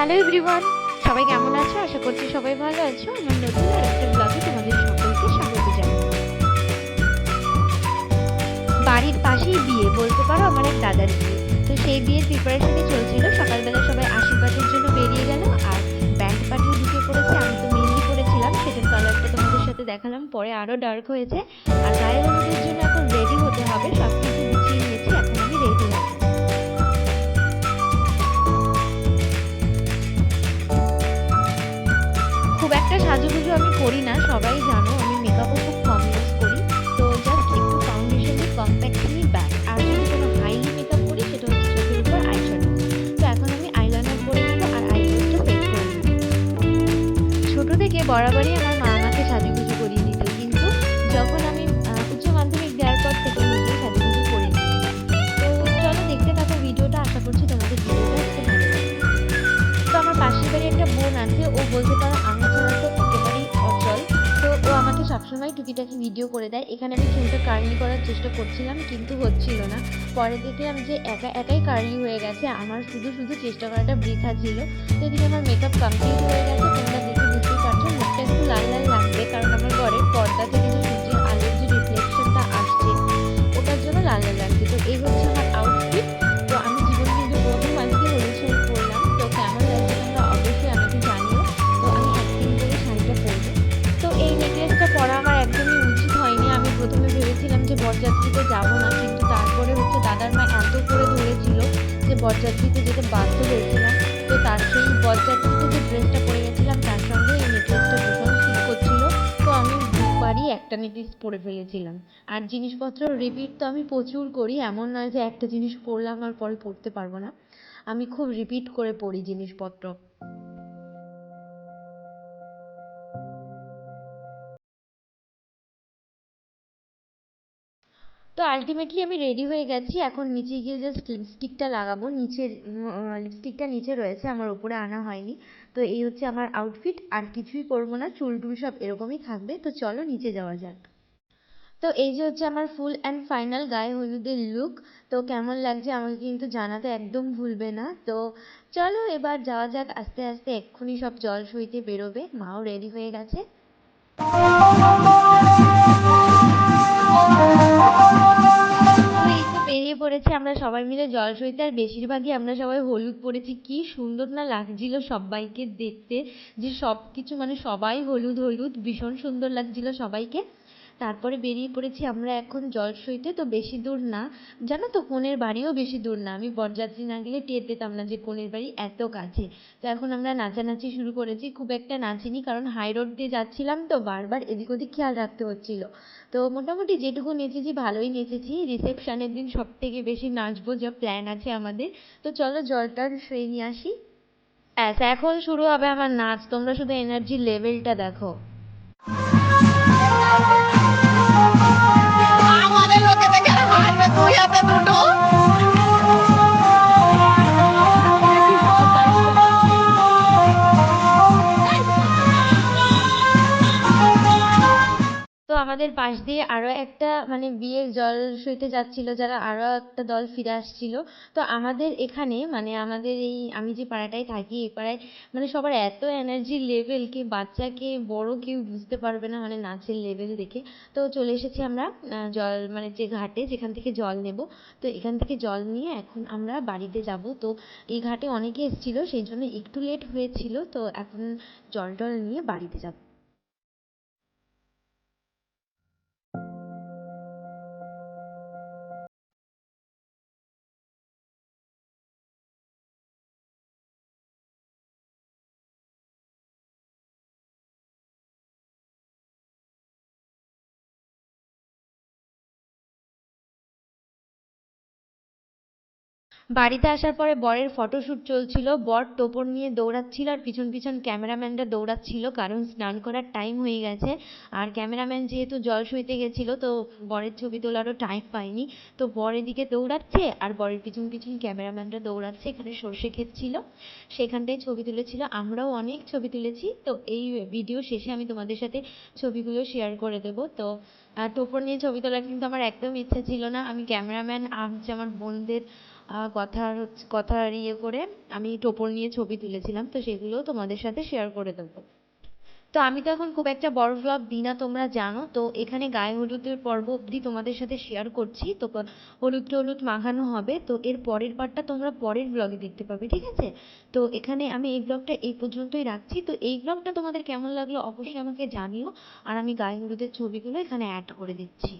Hello everyone, সবাই কেমন আছো? আশা করছি সবাই ভালো আছো। আমার নতুন একটা ব্লগে তোমাদের সকলকে স্বাগত জানাই। বাড়ির পাশেই বিয়ে, বলতে পারো আমার এক দাদার বিয়ে। তো সেই বিয়ের প্রিপারেশনই চলছিল। সকালবেলা সবাই আশীর্বাদের জন্য বেরিয়ে গেল আর ব্যান্ড পার্টি ঢুকে পড়েছে। আমি তো মেহেন্দি পরেছিলাম সেটার কালারটা তোমাদের সাথে দেখালাম। পরে আরও ডার্ক হয়েছে। আর গায়ে জন্য এখন রেডি হতে হবে। সব কিছু গুছিয়ে নিয়েছি। এখন সবাই জানো আমি মেকআপও খুব কম ইউজ করি। তো জাস্ট একটু ফাউন্ডেশন দিয়ে নিয়ে ব্যাস। আর যদি কোনো হাইলি মেকআপ করি, সেটা হচ্ছে চোখের উপর আইশ্যাডো তো এখন আমি আইলাইনার করে নেব আর আইব্রোসটা সেট করে নেব। ছোটো থেকে বরাবরই আমার মা আমাকে সাজুগুজু করিয়ে দিত। কিন্তু যখন আমি উচ্চ মাধ্যমিক দেওয়ার পর থেকে নিজেই সাজুগুজু করে নিই তো চলো দেখতে থাকো ভিডিওটা। আশা করছি তোমাদের ভিডিওটা একটু ভালো তো আমার পাশের বাড়ি একটা বোন আছে। ও বলতে পারো সবসময় টুকিটাকি ভিডিও করে দেয়। এখানে আমি চুলটা কার্লি করার চেষ্টা করছিলাম, কিন্তু হচ্ছিল না। পরে দেখলাম যে একা একাই কার্লি হয়ে গেছে, আমার শুধু শুধু চেষ্টা করাটা বৃথা ছিল। তো এদিকে আমার মেকআপ কমপ্লিট হয়ে গেছে, তোমরা দেখে বুঝতেই পারছ মুখটা একটু লাল লাল লাগবে যে বরযাত্রীতে যেতে বাধ্য হয়েছিলাম, তো তার সেই বরযাত্রীতে যে ড্রেসটা পরে গেছিলাম, তার সঙ্গে এই নেকলেসটা ভীষণ ঠিক করছিল। তো আমি দুবারই একটা নেকলেস পরে ফেলেছিলাম। আর জিনিসপত্র রিপিট তো আমি প্রচুর করি, এমন নয় যে একটা জিনিস পরলাম আর পরে পরতে পারব না। আমি খুব রিপিট করে পড়ি জিনিসপত্র। তো আলটিমেটলি আমি রেডি হয়ে গেছি, এখন নিচে গিয়ে জাস্ট লিপস্টিকটা লাগাবো। নিচের লিপস্টিকটা নিচে রয়েছে, আমার উপরে আনা হয়নি। তো এই হচ্ছে আমার আউটফিট আর কিছুই করব না, চুল টুল সব এরকমই থাকবে। তো চলো নিচে যাওয়া যাক। তো এই যে হচ্ছে আমার ফুল অ্যান্ড ফাইনাল গায়ে হলুদের লুক তো কেমন লাগছে আমাকে কিন্তু জানাতে একদম ভুলবে না। তো চলো এবার যাওয়া যাক, আস্তে আস্তে এক্ষুনি সব জল সইতে বেরোবে, মাও রেডি হয়ে গেছে। তো আমরা সবাই মিলে জল সইতে আর বেশিরভাগই আমরা সবাই হলুদ পরেছি। কি সুন্দর না লাগছিল সবাইকে দেখতে, যে সব কিছু মানে সবাই হলুদ হলুদ, ভীষণ সুন্দর লাগছিল সবাইকে। তারপরে বেরিয়ে পড়েছি আমরা এখন জল সইতে তো বেশি দূর না। জানো তো কনের বাড়িও বেশি দূর না। আমি বরযাত্রী না গেলে টের পেতাম না যে কনের বাড়ি এত কাছে। তো এখন আমরা নাচানাচি শুরু করেছি। খুব একটা নাচিনি, কারণ হাই রোড দিয়ে যাচ্ছিলাম তো বারবার এদিক ওদিক খেয়াল রাখতে হচ্ছিল। তো মোটামুটি যেটুকু নেচেছি ভালোই নেচেছি। রিসেপশনের দিন সব থেকে বেশি নাচবো যা প্ল্যান আছে আমাদের। তো চলো জলটা সয়ে নিয়ে আসি। ব্যাস, এখন শুরু হবে আমার নাচ। তোমরা শুধু এনার্জির লেভেলটা দেখো। আমাদের লোকে দেখে মারবে দুই হাতে দুটো আমাদের পাশ দিয়ে আরও একটা মানে বিয়ের জল সইতে যাচ্ছিল, যারা আরও একটা দল ফিরে আসছিল। তো আমাদের এখানে মানে আমাদের এই, আমি যে পাড়াটায় থাকি, এই পাড়ায় মানে সবার এত এনার্জি লেভেল কি বাচ্চা কে বড় কেউ বুঝতে পারবে না মানে নাচের লেভেল দেখে। তো চলে এসেছি আমরা জল মানে যে ঘাটে, যেখান থেকে জল নেব। তো এখান থেকে জল নিয়ে এখন আমরা বাড়িতে যাব। তো এই ঘাটে অনেকে এসেছিল, সেই জন্য একটু লেট হয়েছিল। তো এখন জল টল নিয়ে বাড়িতে যাব। বাড়িতে আসার পরে বরের ফটোশ্যুট চলছিল। বর টোপর নিয়ে দৌড়াচ্ছিল আর পিছন পিছন ক্যামেরাম্যানরা দৌড়াচ্ছিল কারণ স্নান করার টাইম হয়ে গেছে। আর ক্যামেরাম্যান যেহেতু জল শুইতে গেছিল, তো বরের ছবি তোলারও টাইম পায়নি। তো বর এদিকে দৌড়াচ্ছে আর বরের পিছন পিছন ক্যামেরাম্যানরা দৌড়াচ্ছে। এখানে সর্ষে ক্ষেত ছিল, সেখানটায় ছবি তুলেছিল। আমরাও অনেক ছবি তুলেছি। তো এই ভিডিও শেষে আমি তোমাদের সাথে ছবিগুলো শেয়ার করে দেবো। তো টোপর নিয়ে ছবি তোলার কিন্তু আমার একদম ইচ্ছে ছিল না। আমি ক্যামেরাম্যান আমার বোনদের কথার হচ্ছে, কথার ইয়ে করে আমি টোপর নিয়ে ছবি তুলেছিলাম, তো সেগুলো তোমাদের সাথে শেয়ার করে দেবো। তো আমি তো এখন খুব একটা বড় ভ্লগ দিই না, তোমরা জানো, তো এখানে গায়ে হলুদের পর্ব অবধি তোমাদের সাথে শেয়ার করছি। তো হলুদ টলুদ মাখানো হবে, তো এর পরের পার্টটা তোমরা পরের ব্লগে দেখতে পাবে, ঠিক আছে? তো এখানে আমি এই ব্লগটা এই পর্যন্তই রাখছি। তো এই ব্লগটা তোমাদের কেমন লাগল অবশ্যই আমাকে জানিও, আর আমি গায়ে হলুদের ছবিগুলো এখানে অ্যাড করে দিচ্ছি।